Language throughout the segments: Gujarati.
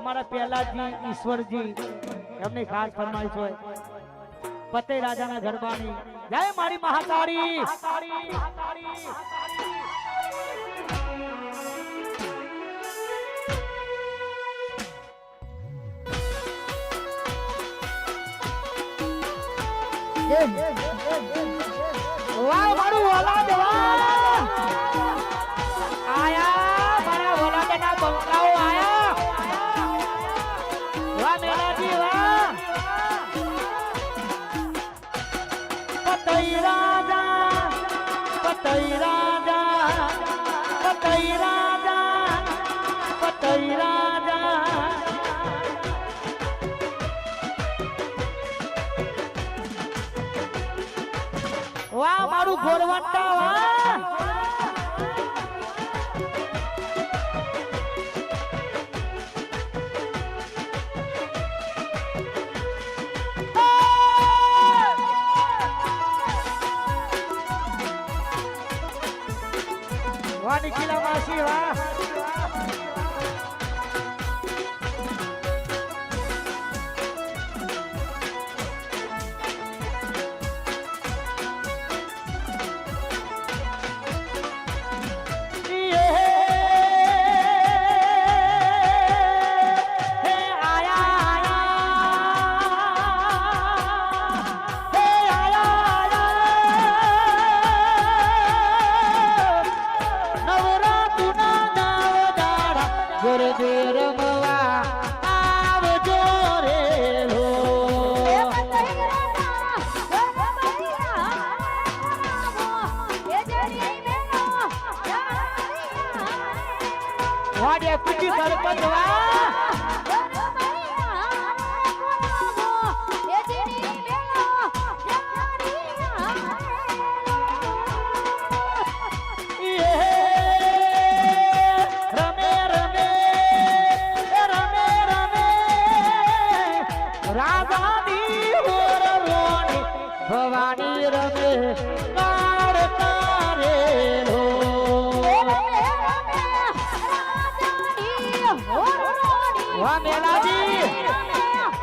અમારા પહેલાજી ઈશ્વરજી એમની ખાસ ફરમાઈશ હોય પતે રાજાના ગરબાની જય મારી મહાકાળી. વાહ મારું ઓલાદ વાહ. પતઈ રાજા પતઈ રાજા પતઈ રાજા. વાહ મારું ગોરવંટા વાહ વાહ વાડે કુટી સરપંચ વા રમે રમે રમે રમે રાજાની ઓર રોણી ભવાની રમે કાળ વાહ મેલાજી!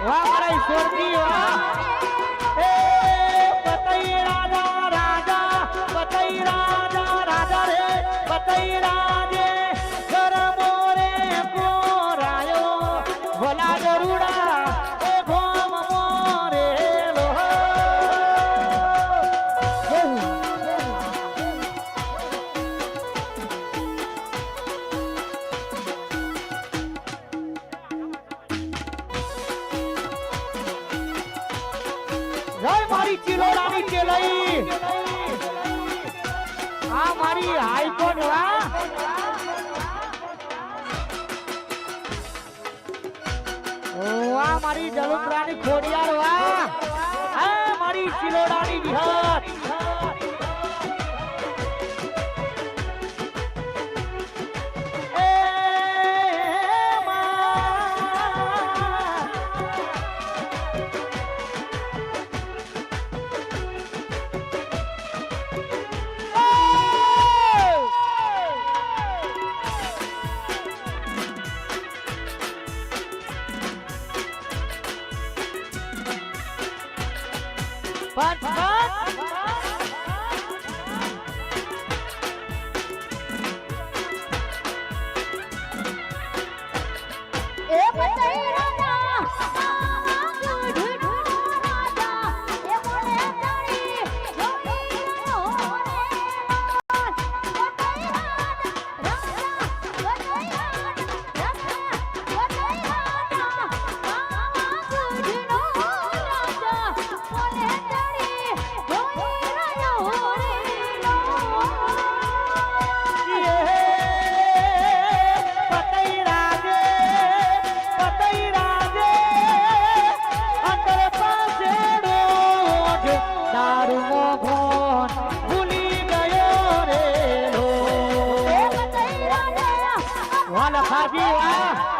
વાહ મારા ઈશ્વરજી વાહ! એ પતઈ રાજા રાજા પતઈ રાજા! મારી ચિલોડાની ચેલઈ આ મારી હાઈકોર્ટ વા વાહ મારી જલુંબરાની ખોડિયાર વાહ આ મારી ચિલોડાની વિહત. Pat, pat. વાહ લખાજી વાહ